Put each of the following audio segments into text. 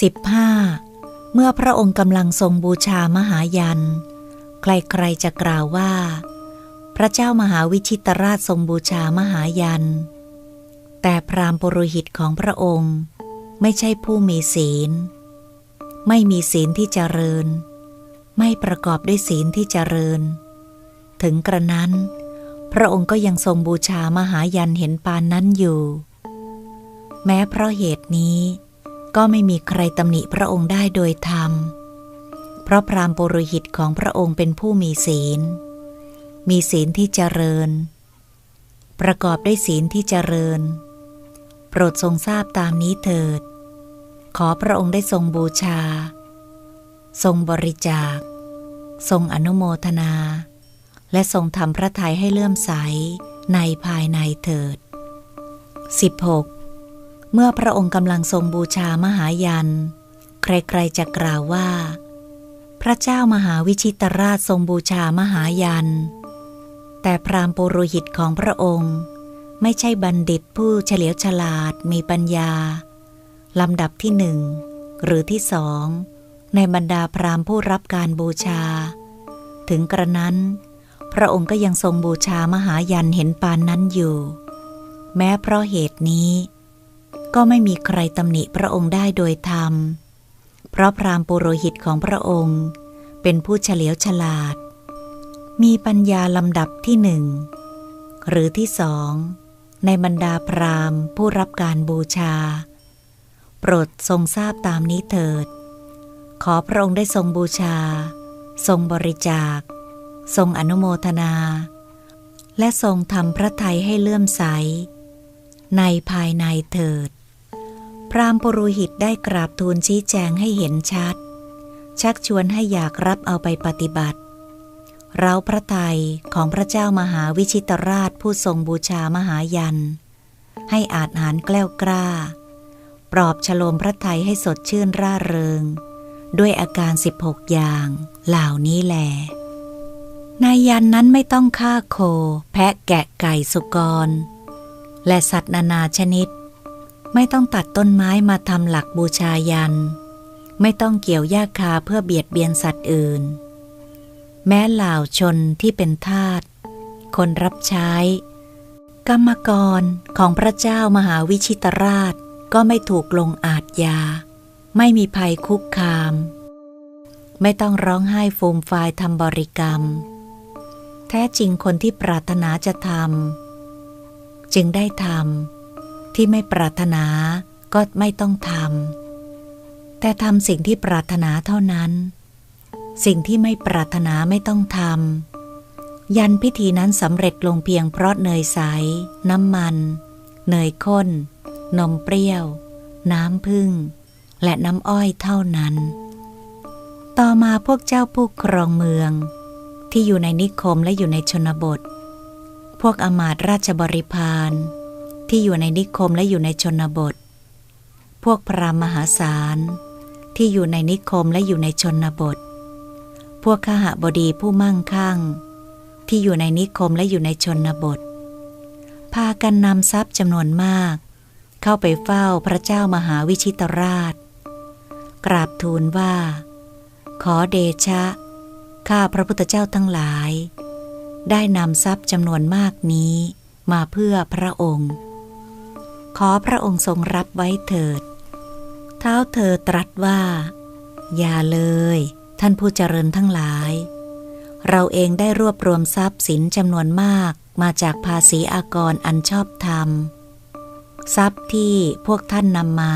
15. เมื่อพระองค์กำลังทรงบูชามหายัน ใครๆจะกล่าวว่า พระเจ้ามหาวิชิตราชทรงบูชามหายัน แต่พราหมณ์ปุโรหิตของพระองค์ ไม่ใช่ผู้มีศีล ไม่มีศีลที่เจริญ ไม่ประกอบด้วยศีลที่เจริญ ถึงกระนั้น พระองค์ก็ยังทรงบูชามหายันเห็นปานนั้นอยู่ แม้เพราะเหตุนี้ ก็ไม่มีใครตำหนิพระองค์ได้โดยธรรม เพราะพรามปุโรหิตของพระองค์เป็นผู้มีศีล มีศีลที่เจริญ ประกอบด้วยศีลที่เจริญ โปรดทรงทราบตามนี้เถิด ขอพระองค์ได้ทรงบูชา ทรงบริจาค ทรงอนุโมทนา และทรงทำพระทัยให้เลื่อมใสในภายในเถิด 16. เมื่อพระองค์กำลังทรงบูชามหายัน ใครๆจะกล่าวว่า พระเจ้ามหาวิชิตราชทรงบูชามหายัน แต่พรามปุโรหิตของพระองค์ ไม่ใช่บัณฑิตผู้เฉลียวฉลาดมีปัญญา ลำดับที่หนึ่ง หรือที่สอง ในบรรดาพรามผู้รับการบูชา ถึงกระนั้น พระองค์ก็ยังทรงบูชามหายันเห็นปานนั้นอยู่ แม้เพราะเหตุนี้ ก็ไม่มีใครตำหนิพระองค์ได้โดยธรรม เพราะพราหมณ์ปุโรหิตของพระองค์ เป็นผู้เฉลียวฉลาด มีปัญญาลำดับที่หนึ่ง หรือที่สอง ในบรรดาพราหมณ์ผู้รับการบูชา โปรดทรงทราบตามนี้เถิด ขอพระองค์ได้ทรงบูชา ทรงบริจาค ทรงอนุโมทนา และทรงทำพระทัยให้เลื่อมใส ในภายในเถิด พราหมณ์ปุโรหิตได้กราบทูลชี้แจงให้เห็นชัด ชักชวนให้อยากรับเอาไปปฏิบัติ เราพระไทยของพระเจ้ามหาวิชิตราชผู้ทรงบูชามหายัน ให้อาจหารแกล้วกล้า ปลอบฉลมพระไทยให้สดชื่นร่าเริง ด้วยอาการ 16 อย่าง เหล่านี้แหลนายยันนั้นไม่ต้องฆ่าโค แพะแกะไก่สุกร และสัตว์นานาชนิด ไม่ต้องตัดต้นไม้มาทำหลักบูชายัน ไม่ต้องเกี่ยวหญ้าคาเพื่อเบียดเบียนสัตว์อื่น แม้เหล่าชนที่เป็นทาสคนรับใช้ กรรมกรของพระเจ้ามหาวิชิตราชก็ไม่ถูกลงอาทยา ไม่มีภัยคุกคาม ไม่ต้องร้องไห้ฟูมฟายทำบริกรรม แท้จริงคนที่ปรารถนาจะทำจึงได้ทำ ที่ไม่ปรารถนาก็ไม่ต้องทำแต่ทำสิ่งที่ปรารถนาเท่านั้น สิ่งที่ไม่ปรารถนาไม่ต้องทำยันพิธีนั้นสำเร็จลงเพียงเพราะเนยใส น้ำมัน เนยข้น นมเปรี้ยว น้ำพึ่ง และน้ำอ้อยเท่านั้น ต่อมาพวกเจ้าผู้ครองเมือง ที่อยู่ในนิคมและอยู่ในชนบท พวกอมาตราชบริพาร ที่อยู่ในนิคมและอยู่ในชนบท พวกพระมหาศาล ที่อยู่ในนิคมและอยู่ในชนบท พวกขหบดีผู้มั่งคั่ง ที่อยู่ในนิคมและอยู่ในชนบท พากันนำทรัพย์จำนวนมาก เข้าไปเฝ้าพระเจ้ามหาวิชิตราช กราบทูลว่า ขอเดชะ ข้าพระพุทธเจ้าทั้งหลาย ได้นำทรัพย์จำนวนมากนี้มาเพื่อพระองค์ ขอพระองค์ทรงรับไว้เถิด เท้าเธอตรัสว่า อย่าเลย ท่านผู้เจริญทั้งหลาย เราเองได้รวบรวมทรัพย์สินจำนวนมากมาจากภาษีอากรอันชอบธรรม ทรัพย์ที่พวกท่านนำมา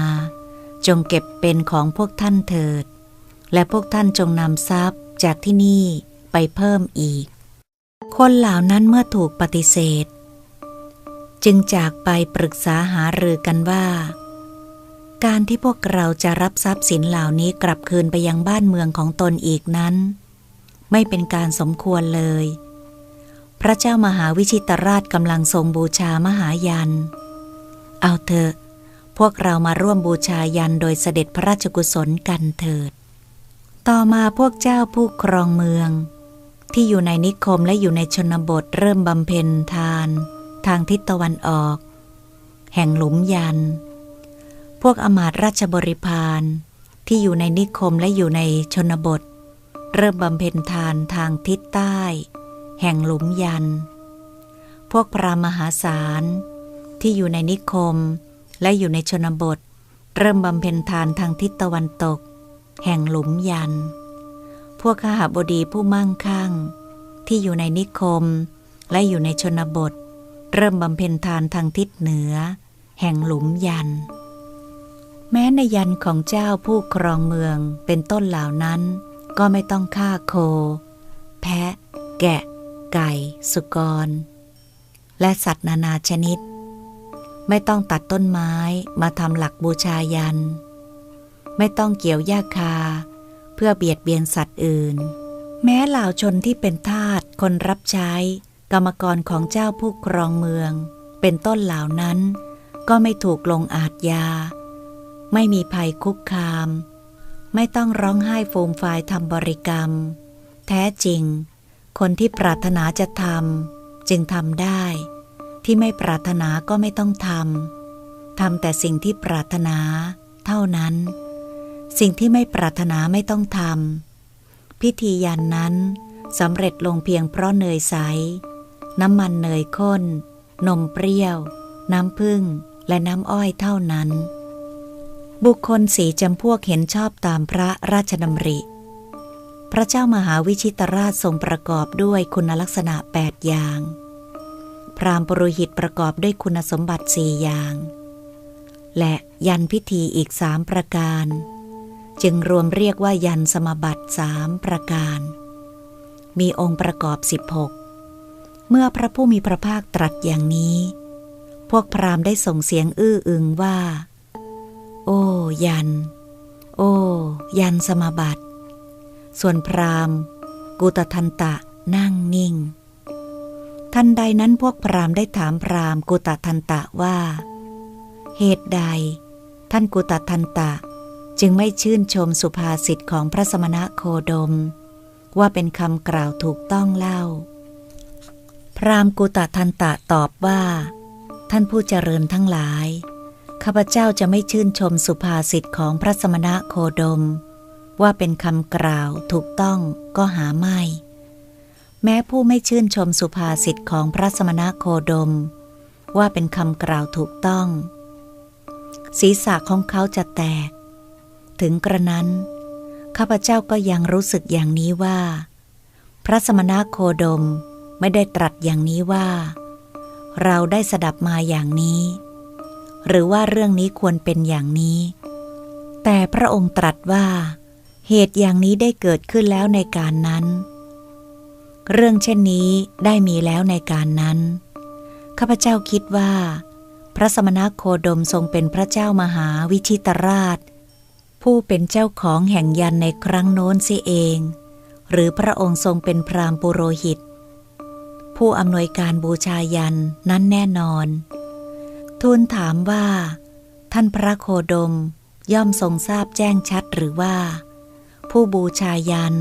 จงเก็บเป็นของพวกท่านเถิด และพวกท่านจงนำทรัพย์จากที่นี่ไปเพิ่มอีก คนเหล่านั้นเมื่อถูกปฏิเสธ จึงจากไปปรึกษาหารือกันว่า การที่พวกเราจะรับทรัพย์สินเหล่านี้กลับคืนไปยังบ้านเมืองของตนอีกนั้น ไม่เป็นการสมควรเลย พระเจ้ามหาวิชิตราชกำลังทรงบูชามหายัน เอาเถอะ พวกเรามาร่วมบูชายันโดยเสด็จพระราชกุศลกันเถิด ต่อมาพวกเจ้าผู้ครองเมือง ที่อยู่ในนิคมและอยู่ในชนบทเริ่มบำเพ็ญทาน ทางทิศตะวันออก แห่งหลุมยัน พวกอมาตราชบริพารที่อยู่ในนิคมและอยู่ในชนบท เริ่มบำเพ็ญทานทางทิศใต้ แห่งหลุมยัน พวกพระมหาศาลที่อยู่ในนิคมและอยู่ในชนบท เริ่มบำเพ็ญทานทางทิศตะวันตก แห่งหลุมยัน พวกข้าบดีผู้มั่งคั่ง ที่อยู่ในนิคมและอยู่ในชนบท เริ่มบำเพ็ญทานทางทิศเหนือ แห่งหลุมยัน แม้ในยันของเจ้าผู้ครองเมืองเป็นต้นเหล่านั้น ก็ไม่ต้องฆ่าโค แพะ แกะ ไก่ สุกร และสัตว์นานาชนิด ไม่ต้องตัดต้นไม้มาทำหลักบูชายัน ไม่ต้องเกี่ยวหญ้าคา เพื่อเบียดเบียนสัตว์อื่น แม้เหล่าชนที่เป็นทาสคนรับใช้ กรรมกรของเจ้าผู้ครองเมือง เป็นต้นเหล่านั้น ก็ไม่ถูกลงอาทยา ไม่มีภัยคุกคาม ไม่ต้องร้องไห้โฟมฟายทำบริกรรม แท้จริง คนที่ปรารถนาจะทำจึงทำได้ ที่ไม่ปรารถนาก็ไม่ต้องทำทำแต่สิ่งที่ปรารถนา เท่านั้น สิ่งที่ไม่ปรารถนาไม่ต้องทำพิธียันนั้นสำเร็จลงเพียงเพราะเนยใส น้ำมันเนยข้น นมเปรี้ยว น้ำผึ้งและน้ำอ้อยเท่านั้น บุคคลสีจำพวกเห็นชอบตามพระราชดำริ พระเจ้ามหาวิชิตราชทรงประกอบด้วยคุณลักษณะ 8 อย่าง พราหมณ์ปรุหิตประกอบด้วยคุณสมบัติสี่อย่าง และยันพิธีอีกสามประการ จึงรวมเรียกว่ายันสมบัติสามประการ มีองค์ประกอบ 16 เมื่อพระผู้มีพระภาคตรัสอย่างนี้ พวกพราหมณ์ได้ส่งเสียงอื้ออึงว่า โอ้ยัน โอ้ยันสมบัติ ส่วนพราหมณ์ กุตทันตะนั่งนิ่ง ทันใดนั้นพวกพราหมณ์ได้ถามพราหมณ์กุตทันตะว่า เหตุใด ท่านกุตทันตะ จึงไม่ชื่นชมสุภาษิตของพระสมณะโคดม ว่าเป็นคำกล่าวถูกต้องเล่า รามกุตทันตะตอบว่า ท่านผู้เจริญทั้งหลาย ข้าพเจ้าจะไม่ชื่นชมสุภาษิตของพระสมณะโคดม ว่าเป็นคำกล่าวถูกต้องก็หาไม่ แม้ผู้ไม่ชื่นชมสุภาษิตของพระสมณะโคดม ว่าเป็นคำกล่าวถูกต้อง ศีรษะของเขาจะแตก ถึงกระนั้น ข้าพเจ้าก็ยังรู้สึกอย่างนี้ว่า พระสมณะโคดม ไม่ได้ตรัสอย่างนี้ว่า เราได้สดับมาอย่างนี้ หรือว่าเรื่องนี้ควรเป็นอย่างนี้ แต่พระองค์ตรัสว่า เหตุอย่างนี้ได้เกิดขึ้นแล้วในการนั้น เรื่องเช่นนี้ได้มีแล้วในการนั้น ข้าพเจ้าคิดว่า พระสมณโคดมทรงเป็นพระเจ้ามหาวิชิตราช ผู้เป็นเจ้าของแห่งยันในครั้งโน้นเสียเอง หรือพระองค์ทรงเป็นพรามปุโรหิต ผู้อำนวยการบูชายันนั้นแน่นอน ทูลถามว่า ท่านพระโคดมย่อมทรงทราบแจ้งชัดหรือว่า ผู้บูชายัน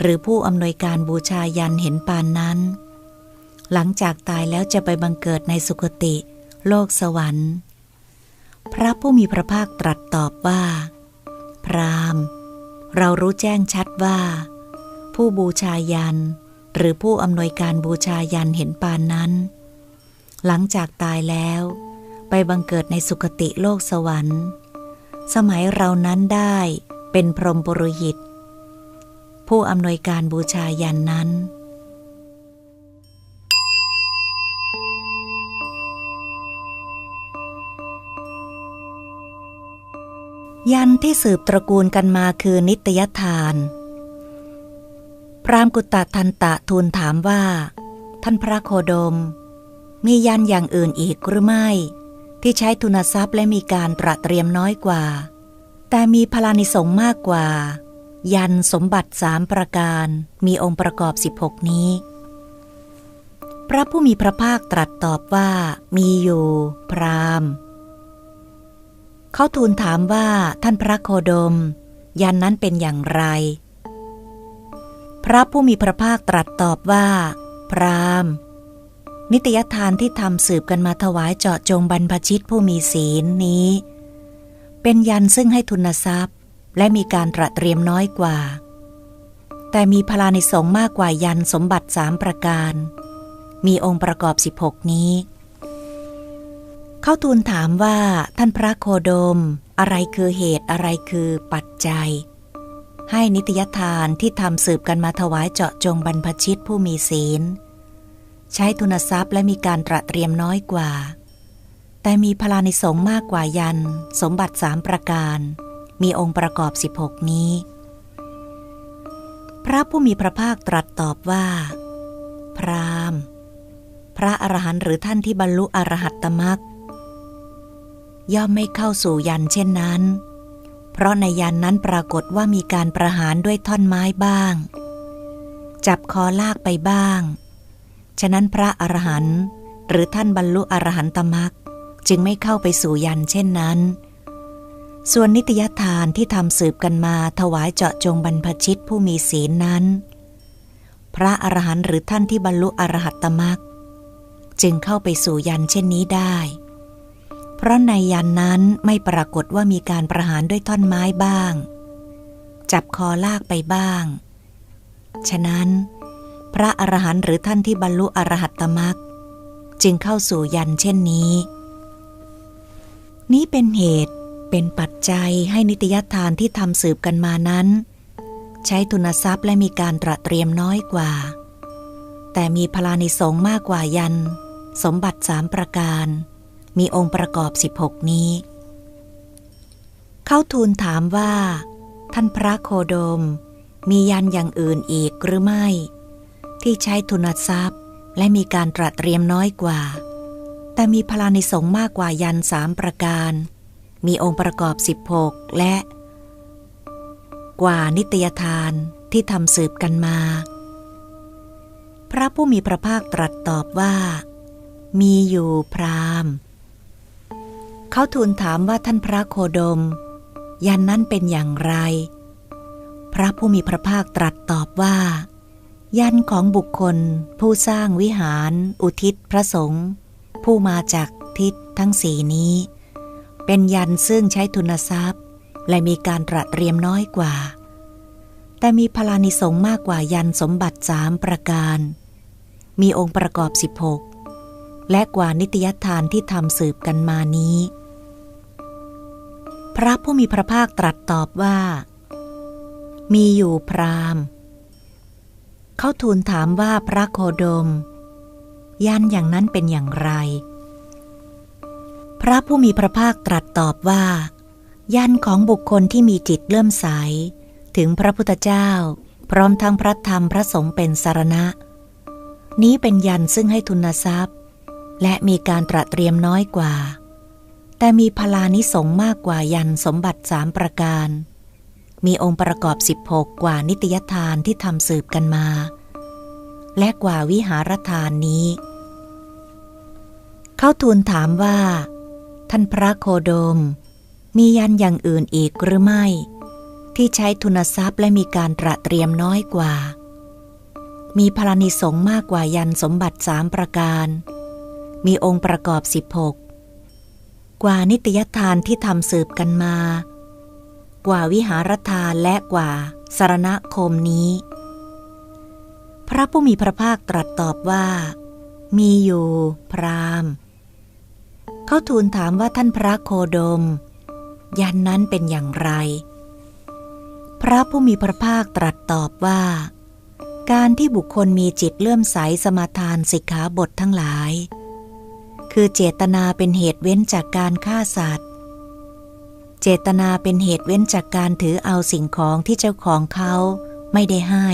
หรือผู้อำนวยการบูชายันเห็นปานนั้น หลังจากตายแล้วจะไปบังเกิดในสุคติ โลกสวรรค์ พระผู้มีพระภาคตรัสตอบว่า พรามเรารู้แจ้งชัดว่า ผู้บูชายัน หรือผู้อำนวยการบูชายันเห็นปานนั้น หลังจากตายแล้ว ไปบังเกิดในสุคติโลกสวรรค์ สมัยเรานั้นได้เป็นพรหมปุโรหิต ผู้อำนวยการบูชายันนั้นยันที่สืบตระกูลกันมาคือนิตยทาน พรามกุตตะทันตะทูลถามว่า ท่านพระโคดม มียันอย่างอื่นอีกหรือไม่ ที่ใช้ทุนทรัพย์และมีการตระเตรียมน้อยกว่า แต่มีพลานิสงมากกว่า ยันสมบัติสามประการมีองค์ประกอบ 16 นี้ พระผู้มีพระภาคตรัสตอบว่า มีอยู่ พรามเขาทูลถามว่าท่านพระโคดม ยันนั้นเป็นอย่างไร พระผู้มีพระภาคตรัสตอบว่า พรามนิตยทานที่ทำสืบกันมาถวายเจาะจงบรรพชิตผู้มีศีลนี้ เป็นยันซึ่งให้ทุนทรัพย์ และมีการตระเตรียมน้อยกว่า แต่มีพลานิสงมากกว่ายันสมบัติสามประการ มีองค์ประกอบ 16 นี้ เข้าทูลถามว่าท่านพระโคโดม อะไรคือเหตุอะไรคือปัจจัย ให้นิตยทานที่ทำสืบกันมาถวายเจาะจงบรรพชิตผู้มีศีล ใช้ทุนทรัพย์และมีการตระเตรียมน้อยกว่า แต่มีพลานิสงมากกว่ายัน สมบัติสามประการ มีองค์ประกอบ 16 นี้ พระผู้มีพระภาคตรัสตอบว่า พรามพระอรหันต์หรือท่านที่บรรลุอรหัตตมรรคย่อมไม่เข้าสู่ยันเช่นนั้น ราะในยันนั้นปรากฏว่ามีการประหารด้วยท่อนไม้บ้าง จับคอลากไปบ้าง ฉะนั้นพระอรหันต์หรือท่านบรรลุอรหันตมรรคจึงไม่เข้าไปสู่ยันเช่นนั้น ส่วนนิตยทานที่ทำสืบกันมาถวายเจาะจงบรรพชิตผู้มีศีลนั้น พระอรหันต์หรือท่านที่บรรลุอรหัตตมรรคจึงเข้าไปสู่ยันเช่นนี้ได้ เพราะในยันนั้นไม่ปรากฏว่ามีการประหารด้วยท่อนไม้บ้าง จับคอลากไปบ้าง ฉะนั้น พระอรหันต์หรือท่านที่บรรลุอรหัตตมรรคจึงเข้าสู่ยันเช่นนี้ นี้เป็นเหตุเป็นปัจจัยให้นิตยทานที่ทำสืบกันมานั้น ใช้ทุนทรัพย์และมีการตระเตรียมน้อยกว่า แต่มีพลานิสงมากกว่ายัน สมบัติสามประการ มีองค์ประกอบ 16 นี้ เขาทูลถามว่า ท่านพระโคโดม มียันอย่างอื่นอีกหรือไม่ ที่ใช้ทุนทรัพย์ และมีการตระเตรียมน้อยกว่า แต่มีพลานิสงมากกว่ายันสามประการ มีองค์ประกอบ 16 และ กว่านิตยทานที่ทำสืบกันมา พระผู้มีพระภาคตรัสตอบว่า มีอยู่พราม เขาทูลถามว่าท่านพระโคดม ยันนั้นเป็นอย่างไร พระผู้มีพระภาคตรัสตอบว่า ยันของบุคคล ผู้สร้างวิหาร อุทิศพระสงฆ์ผู้มาจากทิศทั้งสี่นี้ เป็นยันซึ่งใช้ทุนทรัพย์ และมีการตระเตรียมน้อยกว่า แต่มีพลานิสงมากกว่ายันสมบัติสามประการ มีองค์ประกอบ 16 และกว่านิตยทานที่ทำสืบกันมานี้ พระผู้มีพระภาคตรัสตอบว่า มีอยู่พรามเขาทูลถามว่าพระโคดม ยันอย่างนั้นเป็นอย่างไร พระผู้มีพระภาคตรัสตอบว่า ยันของบุคคลที่มีจิตเลื่อมใส ถึงพระพุทธเจ้า พร้อมทั้งพระธรรมพระสงฆ์เป็นสารณะ นี้เป็นยันซึ่งให้ทุนทรัพย์ และมีการตระเตรียมน้อยกว่า แต่มีพลานิสงมากกว่ายันสมบัติสามประการ มีองค์ประกอบ 16 กว่านิตยทานที่ทำสืบกันมา และกว่าวิหารทานนี้ เขาทูลถามว่า ท่านพระโคโดม มียันอย่างอื่นอีกหรือไม่ ที่ใช้ทุนทรัพย์และมีการตระเตรียมน้อยกว่า มีพลานิสงมากกว่ายันสมบัติสามประการมีองค์ประกอบ 16 กว่านิตยทานที่ทำสืบกันมา กว่าวิหารทานและกว่าสารณคมนี้ พระผู้มีพระภาคตรัสตอบว่า มีอยู่ พรามเขาทูลถามว่าท่านพระโคดม ยันนั้นเป็นอย่างไร พระผู้มีพระภาคตรัสตอบว่า การที่บุคคลมีจิตเลื่อมใสสมาทานสิกขาบททั้งหลาย คือเจตนาเป็นเหตุเว้นจากการฆ่าสัตว์ เจตนาเป็นเหตุเว้นจากการถือเอาสิ่งของที่เจ้าของเขาไม่ได้ให้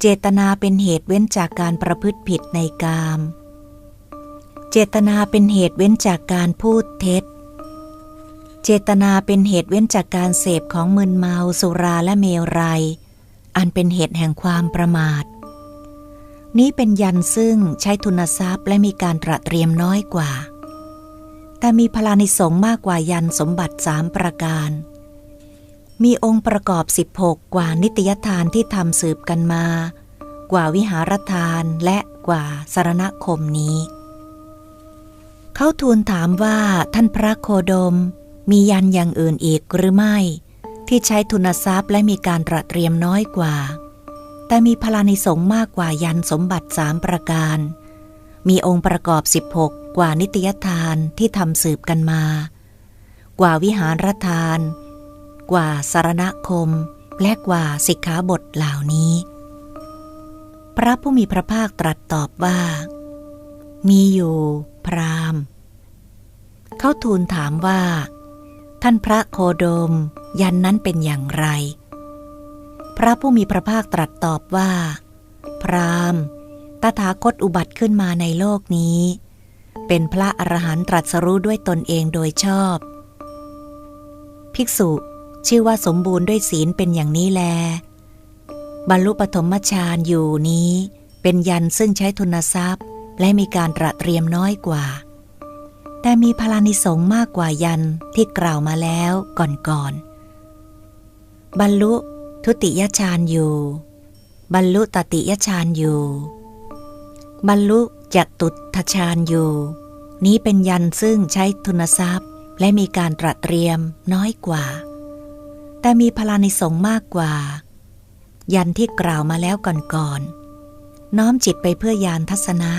เจตนาเป็นเหตุเว้นจากการประพฤติผิดในกาม เจตนาเป็นเหตุเว้นจากการพูดเท็จ เจตนาเป็นเหตุเว้นจากการเสพของมึนเมาสุราและเมรัย อันเป็นเหตุแห่งความประมาท นี้เป็นยันซึ่งใช้ทุนทรัพย์และมีการตระเตรียมน้อยกว่า แต่มีพลานิสงมากกว่ายันสมบัติสามประการ มีองค์ประกอบ 16 กว่านิตยทานที่ทำสืบกันมา กว่าวิหารทานและกว่าสารณคมนี้ เขาทูลถามว่าท่านพระโคดมมียันอย่างอื่นอีกหรือไม่ ที่ใช้ทุนทรัพย์และมีการตระเตรียมน้อยกว่า แต่มีพลานิสงมากกว่ายันสมบัติสามประการ มีองค์ประกอบ 16 กว่านิตยทานที่ทำสืบกันมา กว่าวิหารทาน กว่าสารณคม และกว่าสิกขาบทเหล่านี้ พระผู้มีพระภาคตรัสตอบว่า มีอยู่พรามเขาทูลถามว่า ท่านพระโคโดมยันนั้นเป็นอย่างไร พระผู้มีพระภาคตรัสตอบว่า พรามตถาคตอุบัติขึ้นมาในโลกนี้ เป็นพระอรหันตรัสรู้ด้วยตนเองโดยชอบ ภิกษุชื่อว่าสมบูรณ์ด้วยศีลเป็นอย่างนี้แล บรรลุปฐมฌานอยู่นี้ เป็นยันซึ่งใช้ทุนทรัพย์ และมีการตระเตรียมน้อยกว่า แต่มีพลานิสงมากกว่ายันที่กล่าวมาแล้วก่อนๆบรรลุ ทุติยฌานอยู่ บรรลุตติยฌานอยู่ บรรลุจัตุทฌานอยู่ นี้เป็นยันซึ่งใช้ทุนทรัพย์ และมีการตระเตรียมน้อยกว่า แต่มีพลานิสงมากกว่า ยันที่กล่าวมาแล้วก่อนๆน้อมจิตไปเพื่อยานทัศนะ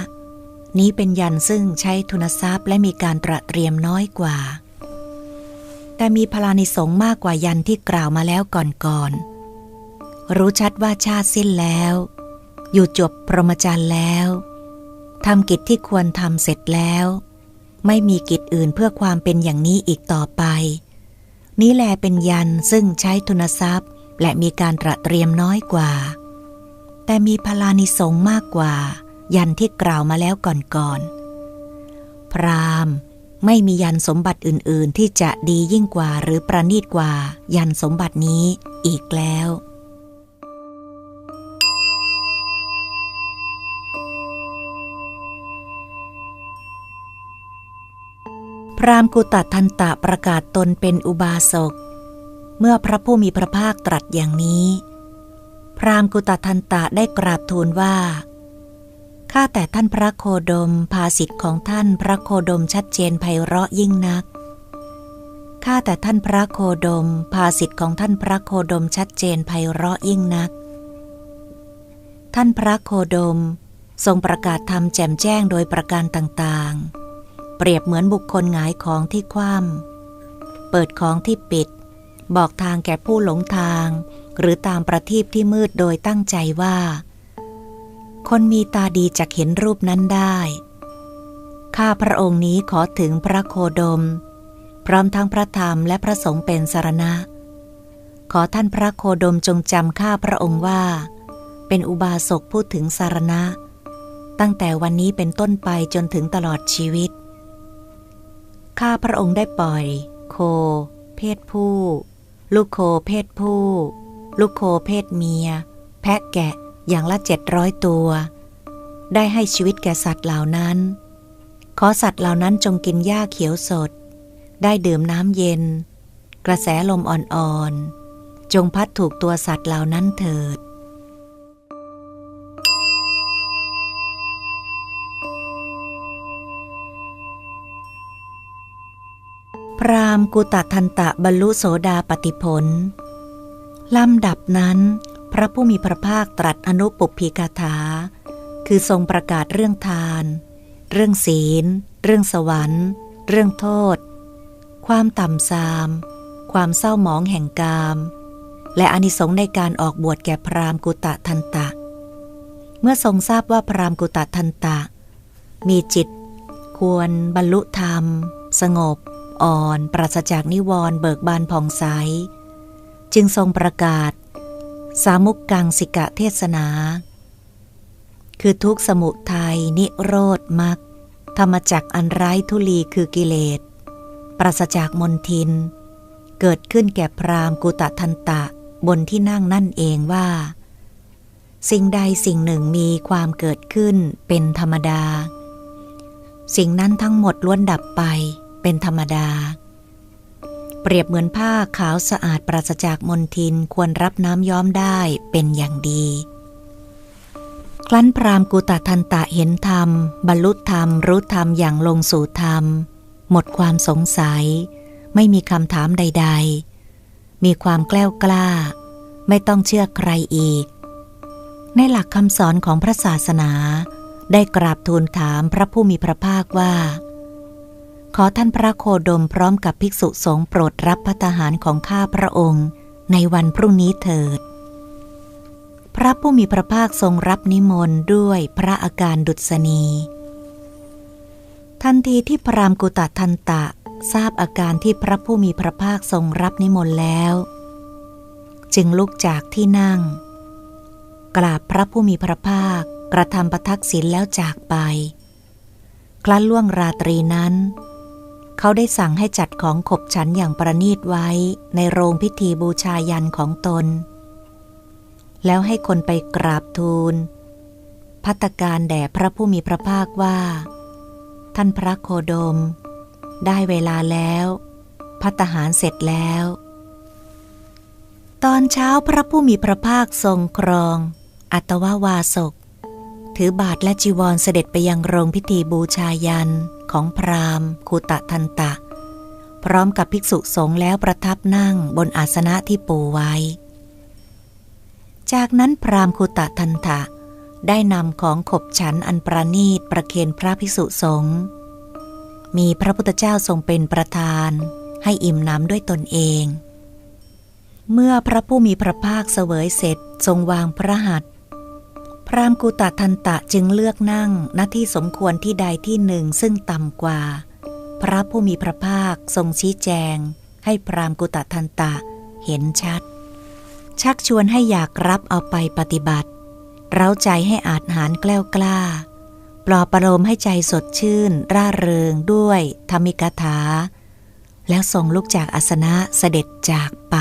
นี้เป็นยันซึ่งใช้ทุนทรัพย์และมีการตระเตรียมน้อยกว่า แต่มีพลานิสงมากกว่ายันที่กล่าวมาแล้วก่อนๆ รู้ชัดว่าชาติสิ้นแล้ว อยู่จบพรหมจรรย์แล้วทำกิจที่ควรทำเสร็จแล้ว ไม่มีกิจอื่นเพื่อความเป็นอย่างนี้อีกต่อไป นี้แลเป็นยันซึ่งใช้ทุนทรัพย์ และมีการตระเตรียมน้อยกว่า แต่มีพลานิสงมากกว่า ยันที่กล่าวมาแล้วก่อนๆพรามไม่มียันสมบัติอื่นๆ ที่จะดียิ่งกว่าหรือประณีตกว่ายันสมบัตินี้อีกแล้ว พรามกุตทันตะประกาศตนเป็นอุบาสก เมื่อพระผู้มีพระภาคตรัสอย่างนี้ พรามกุตทันตะได้กราบทูลว่า ข้าแต่ท่านพระโคดมภาสิทธิ์ของท่านพระโคดมชัดเจนไพเราะยิ่งนัก ข้าแต่ท่านพระโคดมภาสิทธิ์ของท่านพระโคดมชัดเจนไพเราะยิ่งนัก ท่านพระโคดมทรงประกาศธรรมแจ่มแจ้งโดยประการต่างๆ เปรียบเหมือนบุคคลหงายของที่คว่ำเปิดของที่ปิด บอกทางแก่ผู้หลงทาง หรือตามประทีปที่มืดโดยตั้งใจว่า คนมีตาดีจะเห็นรูปนั้นได้ ข้าพระองค์นี้ขอถึงพระโคดม พร้อมทั้งพระธรรมและพระสงฆ์เป็นสารณะ ขอท่านพระโคดมจงจำข้าพระองค์ว่า เป็นอุบาสกพูดถึงสารณะ ตั้งแต่วันนี้เป็นต้นไปจนถึงตลอดชีวิต ข้าพระองค์ได้ปล่อย โค เพศผู้ ลูกโคเพศผู้ ลูกโคเพศเมีย แพะแกะอย่างละเจ็ดร้อยตัว ได้ให้ชีวิตแก่สัตว์เหล่านั้น ขอสัตว์เหล่านั้นจงกินหญ้าเขียวสด ได้ดื่มน้ำเย็น กระแสลมอ่อนๆ จงพัดถูกตัวสัตว์เหล่านั้นเถิด พรามกุตทันตะบรรลุโสดาปติผล ลำดับนั้น พระผู้มีพระภาคตรัสอนุปปิกาถา คือทรงประกาศเรื่องทาน เรื่องศีล เรื่องสวรรค์ เรื่องโทษ ความต่ำทราม ความเศร้าหมองแห่งกาม และอนิสงส์ในการออกบวชแก่พรามกุตะทันตะ เมื่อทรงทราบว่าพรามกุตะทันตะ มีจิต ควรบรรลุธรรม สงบ อ่อนปราศจากนิวรณ์เบิกบานผ่องใส จึงทรงประกาศ สามุกกังสิกะเทศนา คือทุกสมุทัยนิโรธมักธรรมจักอันไร้ทุลีคือกิเลส ปราศจากมนทิน เกิดขึ้นแก่พรามกุตะทันตะบนที่นั่งนั่นเองว่า สิ่งใดสิ่งหนึ่งมีความเกิดขึ้นเป็นธรรมดา สิ่งนั้นทั้งหมดล้วนดับไป เป็นธรรมดา เปรียบเหมือนผ้าขาวสะอาดปราศจากมลทินควรรับน้ำย้อมได้เป็นอย่างดี คลั้นพรามกุตทันตะเห็นธรรม บรรลุธรรมรู้ธรรมอย่างลงสู่ธรรม หมดความสงสัย ไม่มีคำถามใด ๆ มีความแกล้วกล้า ไม่ต้องเชื่อใครอีก ในหลักคำสอนของพระศาสนาได้กราบทูลถามพระผู้มีพระภาคว่า ขอท่านพระโคดมพร้อมกับภิกษุสงฆ์โปรดรับพัตหารของข้าพระองค์ ในวันพรุ่งนี้เถิด พระผู้มีพระภาคทรงรับนิมนต์ด้วยพระอาการดุษณี ทันทีที่พรามกุตทันตะทราบอาการที่พระผู้มีพระภาคทรงรับนิมนต์แล้ว จึงลุกจากที่นั่ง กราบพระผู้มีพระภาคกระทำประทักษิณแล้วจากไป ครั้นล่วงราตรีนั้น เขาได้สั่งให้จัดของขบฉันอย่างประนีตไว้ในโรงพิธีบูชายันของตน แล้วให้คนไปกราบทูล พัตการแด่พระผู้มีพระภาคว่า ท่านพระโคดม ได้เวลาแล้ว พัตหารเสร็จแล้ว ตอนเช้าพระผู้มีพระภาคทรงครอง อัตวาวาสก ถือบาทและจีวรเสด็จไปยังโรงพิธีบูชายันของพราหมณ์คูตะทันตะ พร้อมกับภิกษุสงฆ์แล้วประทับนั่งบนอาสนะที่ปูไว้ จากนั้นพราหมณ์คูตะทันตะได้นำของขบฉันอันประนีตประเคนพระภิกษุสงฆ์มีพระพุทธเจ้าทรงเป็นประธาน ให้อิ่มน้ำด้วยตนเอง เมื่อพระผู้มีพระภาคเสวยเสร็จทรงวางพระหัตถ์ พรามกุตทันตะจึงเลือกนั่งหน้าที่สมควรที่ใดที่หนึ่งซึ่งต่ำกว่า พระผู้มีพระภาคทรงชี้แจง ให้พรามกุตทันตะเห็นชัด ชักชวนให้อยากรับเอาไปปฏิบัติ เร้าใจให้อาจหารแกล้วกล้า ปลอบประโลมให้ใจสดชื่น ร่าเริงด้วยธรรมิกถา แล้วส่งลุกจากอาสนะเสด็จจากไป